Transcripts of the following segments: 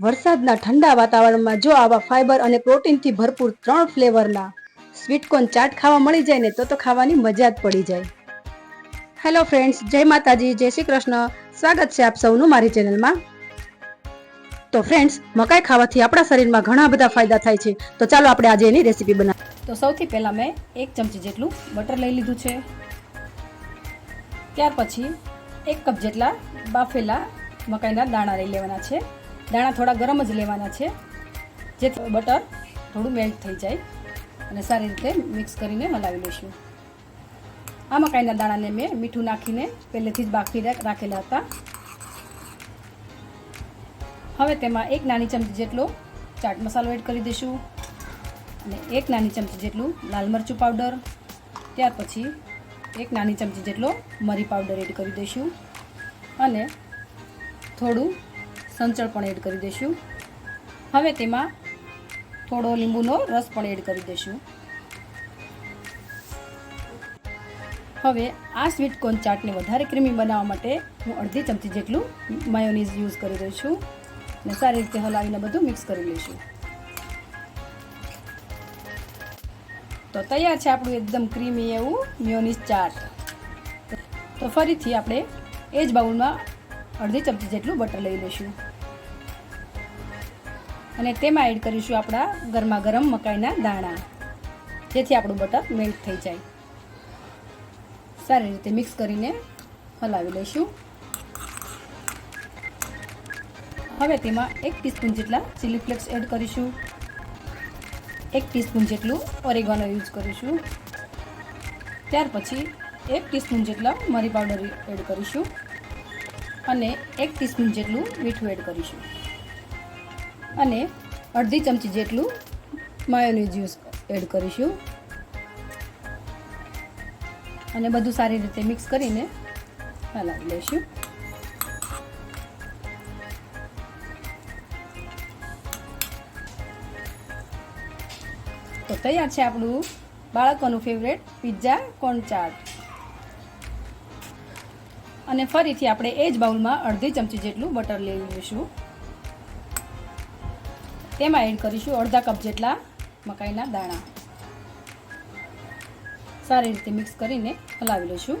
વરસાદના ઠંડા વાતાવરણમાં જો આવા ફાઈબર અને પ્રોટીનથી ભરપૂર ત્રણ ફ્લેવરના સ્વીટકોર્ન ચાટ ખાવા મળી જાય ને તો તો ખાવાની મજા જ પડી જાય. હેલો ફ્રેન્ડ્સ જય માતાજી, જય શ્રી કૃષ્ણ. સ્વાગત છે આપ સૌનું મારી ચેનલમાં. તો ફ્રેન્ડ્સ મકાઈ ખાવાથી આપણા શરીરમાં ઘણા બધા ફાયદા થાય છે. તો ચાલો આપણે આજે એની રેસીપી બનાવીએ. તો સૌથી પહેલાં મેં એક ચમચી જેટલું બટર લઈ લીધું છે. ત્યાર પછી એક કપ જેટલા બાફેલા મકાઈના દાણા લઈ લેવાના છે. દાણા થોડા ગરમ જ લેવાના છે. જેથી બટર થોડું મેલ્ટ થઈ જાય અને સારી રીતે મિક્સ કરીને હલાવી લઈશું. આ મકાઈના દાણાને મેં મીઠું નાખીને પહેલેથી જ બાફી રાખેલા હતા. હવે તેમાં એક નાની ચમચી જેટલો ચાટ મસાલો એડ કરી દઈશું અને એક નાની ચમચી જેટલું લાલ મરચું પાવડર. ત્યાર પછી એક નાની ચમચી જેટલો મરી પાવડર એડ કરી દઈશું અને થોડું સંચળ પણ એડ કરી દઈશું. હવે તેમાં થોડો લીંબુનો રસ પણ એડ કરી દઈશું. હવે આ સ્વીટ કોર્ન ચાટને વધારે ક્રીમી બનાવવા માટે હું અડધી ચમચી જેટલું માયોનીઝ યુઝ કરી દઉં છું અને સારી રીતે હલાવીને બધું મિક્સ કરી લઈશું. તો તૈયાર છે આપણું એકદમ ક્રીમી એવું મિયોનીઝ ચાટ. તો ફરીથી આપણે એ જ બાઉલમાં અડધી ચમચી જેટલું બટર લઈ લઈશું. અને તેમાં એડ કરીશું આપણા ગરમા ગરમ મકાઈના દાણા. જેથી આપણું બટર મેલ્ટ થઈ જાય. સારી રીતે મિક્સ કરીને હલાવી લઈશું. હવે તેમાં એક ટીસ્પૂન જેટલા ચીલી ફ્લેક્સ એડ કરીશું. એક ટીસ્પૂન જેટલું ઓરેગાનો યુઝ કરીશું. ત્યાર પછી એક ટીસ્પૂન જેટલા મરી પાવડર એડ કરીશું. અને એક ટીસ્પૂન જેટલું મીઠું એડ કરીશું. અને અડધી ચમચી જેટલું માયોનીઝ જ્યુસ એડ કરીશું. અને બધું સારી રીતે મિક્સ કરીને હલાવી લઈશું. તો તૈયાર છે આપણું બાળકોનું ફેવરેટ પિઝા કોર્ન ચાટ અને ફરીથી આપણે એ જ બાઉલમાં અડધી ચમચી જેટલું બટર લઈ લઈશું તેમાં એડ કરીશું અડધા કપ જેટલા મકાઈના દાણા. સારી રીતે મિક્સ કરીને હલાવી લઈશું.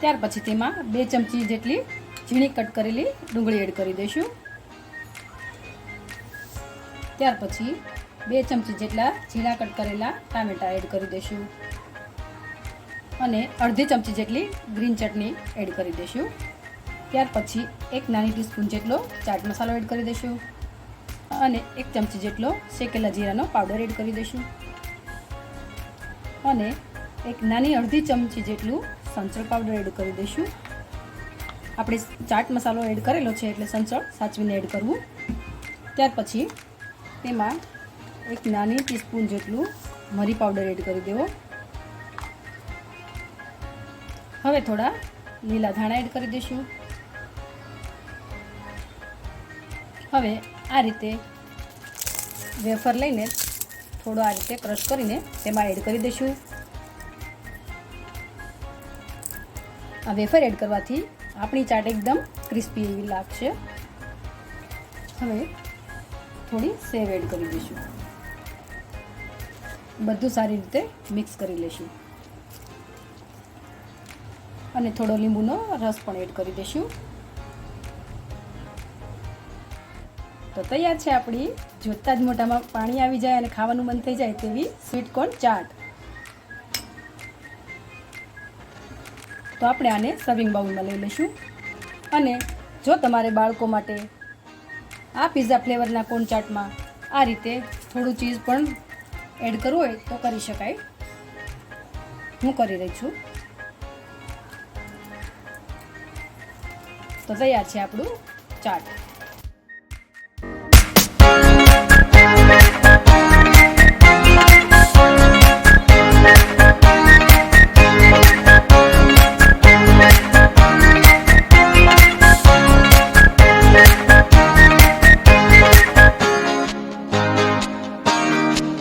ત્યાર પછી તેમાં બે ચમચી જેટલી ઝીણી કટ કરેલી ડુંગળી એડ કરી દઈશું. ત્યાર પછી બે ચમચી જેટલા ઝીણા કટ કરેલા ટામેટા એડ કરી દઈશું. અને અડધી ચમચી જેટલી ગ્રીન ચટણી એડ કરી દઈશું. ત્યાર પછી એક નાની ટીસ્પૂન જેટલો ચાટ મસાલો એડ કરી દઈશું અને એક ચમચી જેટલો શેકેલા જીરાનો પાવડર એડ કરી દઈશું. અને એક નાની અડધી ચમચી જેટલું સંચળ પાવડર એડ કરી દઈશું. આપણે ચાટ મસાલો એડ કરેલો છે એટલે સંચળ સાચવીને એડ કરવું. ત્યાર પછી તેમાં એક નાની ટીસ્પૂન જેટલું મરી પાવડર એડ કરી દેવો. હવે થોડા લીલા ધાણા એડ કરી દઈશું. હવે આ રીતે વેફર લઈને થોડો આ રીતે ક્રશ કરીને તેમાં એડ કરી દઈશું. આ વેફર એડ કરવાથી આપણી ચાટ એકદમ ક્રિસ્પી એવી લાગશે. હવે થોડી સેવ એડ કરી દઈશું. બધું સારી રીતે મિક્સ કરી લઈશું. અને થોડો લીંબુનો રસ પણ એડ કરી દઈશું. તો તૈયાર છે આપણી. જોતા જ મોટામાં પાણી આવી જાય અને ખાવાનું મન થઈ જાય તેવી સ્વીટ કોર્ન ચાટ. તો આપણે આને સર્વિંગ બાઉલમાં લઈ લઈશું. અને જો તમારે બાળકો માટે આ પીઝા ફ્લેવરના કોર્ન ચાટમાં આ રીતે થોડું ચીઝ પણ એડ કરવું હોય તો કરી શકાય. હું કરી રહી છું. તો તૈયાર છે આપણું ચાટ.